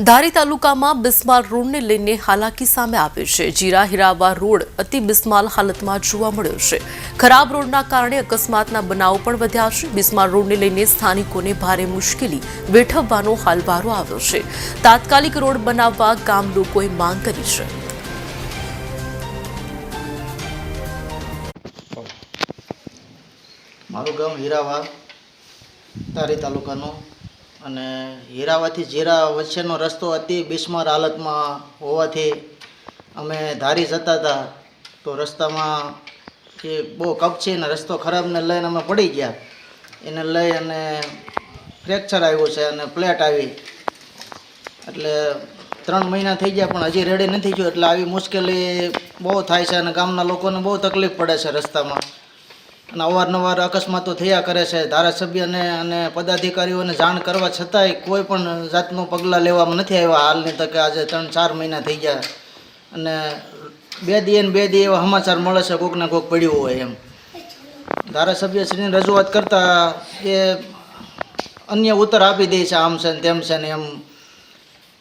ધારી તાલુકામાં બિસ્માલ રોડને લઈને હાલાકી સામે આવી છે. જીરા હિરાવા રોડ અતિ બિસ્માલ હાલતમાં જોવા મળ્યો છે. ખરાબ રોડના કારણે અકસ્માતના બનાવો પણ વધ્યા છે. બિસ્માલ રોડને લઈને સ્થાનિકોને ભારે મુશ્કેલી વેઠવવાનો હાલવારો આવ્યો છે. તાત્કાલિક રોડ બનાવવા ગામ લોકોએ માંગ કરી છે. મારું ગામ હીરાવા, ધારી તાલુકાનું અને હીરાવાથી જીરા વચ્ચેનો રસ્તો અતિ બિસ્માર હાલતમાં હોવાથી અમે ધારી જતા હતા. તો રસ્તામાં જે બહુ કપ છે ને રસ્તો ખરાબને લઈને અમે પડી ગયા. એને લઈ અને ફ્રેક્ચર આવ્યું છે અને પ્લેટ આવી. એટલે ત્રણ મહિના થઈ ગયા પણ હજી રેડી નથી થયું. એટલે આવી મુશ્કેલી બહુ થાય છે અને ગામના લોકોને બહુ તકલીફ પડે છે રસ્તામાં. અને અવારનવાર અકસ્માતો થયા કરે છે. ધારાસભ્યને અને પદાધિકારીઓને જાણ કરવા છતાંય કોઈ પણ જાતનું પગલાં લેવામાં નથી આવ્યા. હાલની તકે આજે ત્રણ ચાર મહિના થઈ ગયા અને બે દી ને બે દી એવા સમાચાર મળે છે કોકને કોક પડ્યું હોય એમ. ધારાસભ્યશ્રીની રજૂઆત કરતાં એ અન્ય ઉત્તર આપી દે છે, આમ છે ને તેમ છે ને એમ.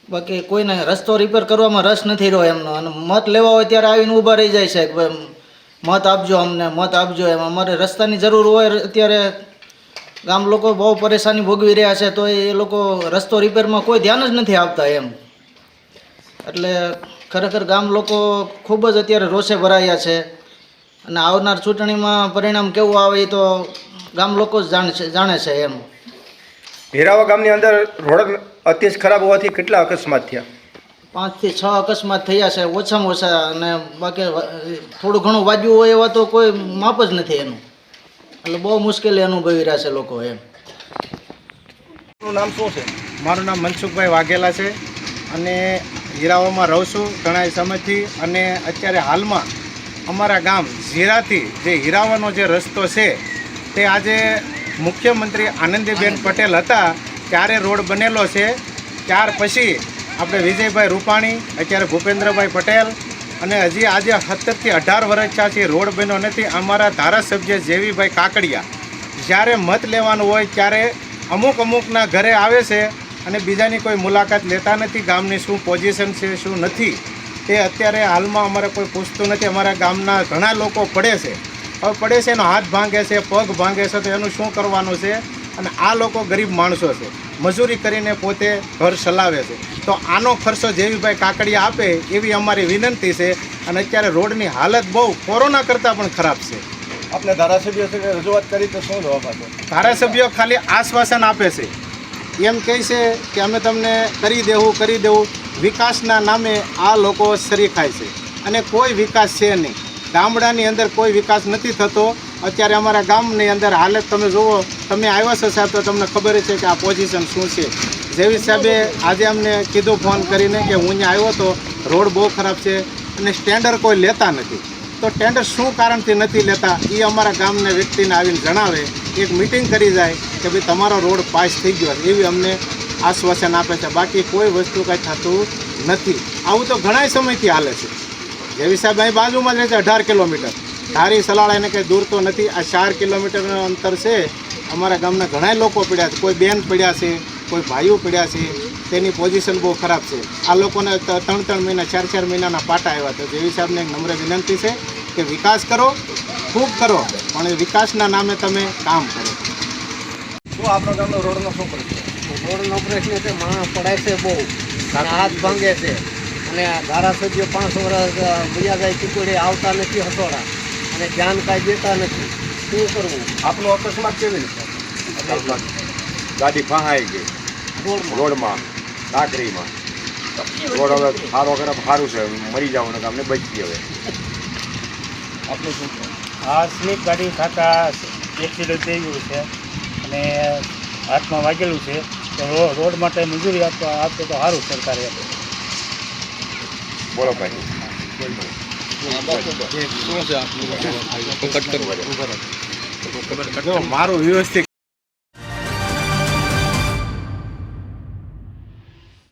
બાકી કોઈને રસ્તો રિપેર કરવામાં રસ નથી રહ્યો એમનો. અને મત લેવા હોય ત્યારે આવીને ઊભા રહી જાય છે ભાઈ મત આપજો અમને, મત આપજો એમ. અમારે રસ્તાની જરૂર હોય, અત્યારે ગામ લોકો બહુ પરેશાની ભોગવી રહ્યા છે, તો એ લોકો રસ્તો રિપેરમાં કોઈ ધ્યાન જ નથી આપતા એમ. એટલે ખરેખર ગામ લોકો ખૂબ જ અત્યારે રોષે ભરાયા છે. અને આવનાર ચૂંટણીમાં પરિણામ કેવું આવે તો ગામ લોકો જ જાણે છે જાણે છે એમ. ભેરાવા ગામની અંદર રોડ અતિશ ખરાબ હોવાથી કેટલા અકસ્માત થયા? પાંચથી છ અકસ્માત થયા છે ઓછામાં ઓછા અને બાકી થોડું ઘણું વાજ્યું હોય એવા તો કોઈ માપ જ નથી એનું. એટલે બહુ મુશ્કેલી અનુભવી રહ્યા છે લોકો એમ. મારું નામ શું છે? મારું નામ મનસુખભાઈ વાઘેલા છે. અને હીરાઓમાં રહું છું ઘણા સમયથી. અને અત્યારે હાલમાં અમારા ગામ ઝીરાથી જે હીરાવાનો જે રસ્તો છે તે આજે મુખ્યમંત્રી આનંદીબેન પટેલ હતા ત્યારે રોડ બનેલો છે. ત્યાર પછી આપણે વિજયભાઈ રૂપાણી, અત્યારે ભૂપેન્દ્રભાઈ પટેલ અને હજી આજે સત્તરથી અઢાર વર્ષ છે, રોડ બન્યો નથી. અમારા ધારાસભ્ય જેવીભાઈ કાકડિયા જ્યારે મત લેવાનું હોય ત્યારે અમુક અમુકના ઘરે આવે છે અને બીજાની કોઈ મુલાકાત લેતા નથી, ગામની શું પોઝિશન છે, શું નથી તે અત્યારે હાલમાં અમારે કોઈ પૂછતું નથી. અમારા ગામના ઘણા લોકો પડે છે. હવે પડે છે એનો હાથ ભાંગે છે, પગ ભાંગે છે, તો એનું શું કરવાનું છે? અને આ લોકો ગરીબ માણસો છે. મજૂરી કરીને પોતે ઘર ચલાવે છે. તો આનો ખર્ચો જેવીભાઈ કાકડીયા આપે એવી અમારી વિનંતી છે અને અત્યારે રોડની હાલત બહુ કોરોના કરતાં પણ ખરાબ છે. આપણે ધારાસભ્ય રજૂઆત કરી તો શું જવાબ આપો? ધારાસભ્યો ખાલી આશ્વાસન આપે છે. એમ કહે છે કે અમે તમને કરી દેવું કરી દેવું. વિકાસના નામે આ લોકો સરી ખાય છે. અને કોઈ વિકાસ છે નહીં. ગામડાની અંદર કોઈ વિકાસ નથી થતો. અત્યારે અમારા ગામની અંદર હાલત તમે જુઓ, તમે આવ્યા છો સાહેબ, તો તમને ખબર છે કે આ પોઝિશન શું છે. જેવી સાહેબે આજે અમને કીધું ફોન કરીને કે હું અહીંયા આવ્યો તો રોડ બહુ ખરાબ છે અને સ્ટેન્ડર કોઈ લેતા નથી. તો ટેન્ડર શું કારણથી નથી લેતા? એ અમારા ગામના વ્યક્તિને આવીને જણાવે, એક મિટિંગ કરી જાય કે ભાઈ તમારો રોડ પાસ થઈ ગયો એવી અમને આશ્વાસન આપે છે. બાકી કોઈ વસ્તુ કાંઈ થતું નથી. આવું તો ઘણા સમયથી હાલે છે. જેવી સાહેબ અહીં બાજુમાં જ રહે છે અઢાર કિલોમીટર. ધારી સલાળ એને કંઈ દૂર તો નથી. આ ચાર કિલોમીટરનું અંતર છે. અમારા ગામના ઘણા લોકો પડ્યા છે. કોઈ બેન પડ્યા છે કોઈ ભાઈઓ પડ્યા છે. તેની પોઝિશન બહુ ખરાબ છે. આ લોકોને ત્રણ ત્રણ મહિના ચાર ચાર મહિનાના પાટા આવ્યા તો જેવી સાહેબને એક નમ્ર વિનંતી છે કે વિકાસ કરો ખૂબ કરો પણ એ વિકાસના નામે તમે કામ કરો. શું આપણા ગામનો રોડનો શું રોડનો ઓપરેશન છે માણસ પડાય છે બહુ. હાથ ભાંગે છે. અને આ ધારાસભ્યો પાંચ વર્ષ બીજા જાય ચૂંટણી આવતા નથી હસોડા. અને ધ્યાન કાંઈ દેતા નથી. શું કરવું? આપનો અકસ્માત કેવી રીતે? ગાડી ફહાઈ ગઈ. રોડમાં. રોડમાં નાકરીમાં રોડ હવે સારો કરે સારું છે. મરી જવાનું અમને બચી હવે. આપણું શું આ સ્લીપ ગાડી ખાતા એક્સિડન્ટ થઈ ગયું છે અને હાથમાં વાગેલું છે. તો રોડ માટે મંજૂરી આપવા આપતો તો સારું સરકારે આપે. બોલો ભાઈ. મારું વ્યવસ્થિત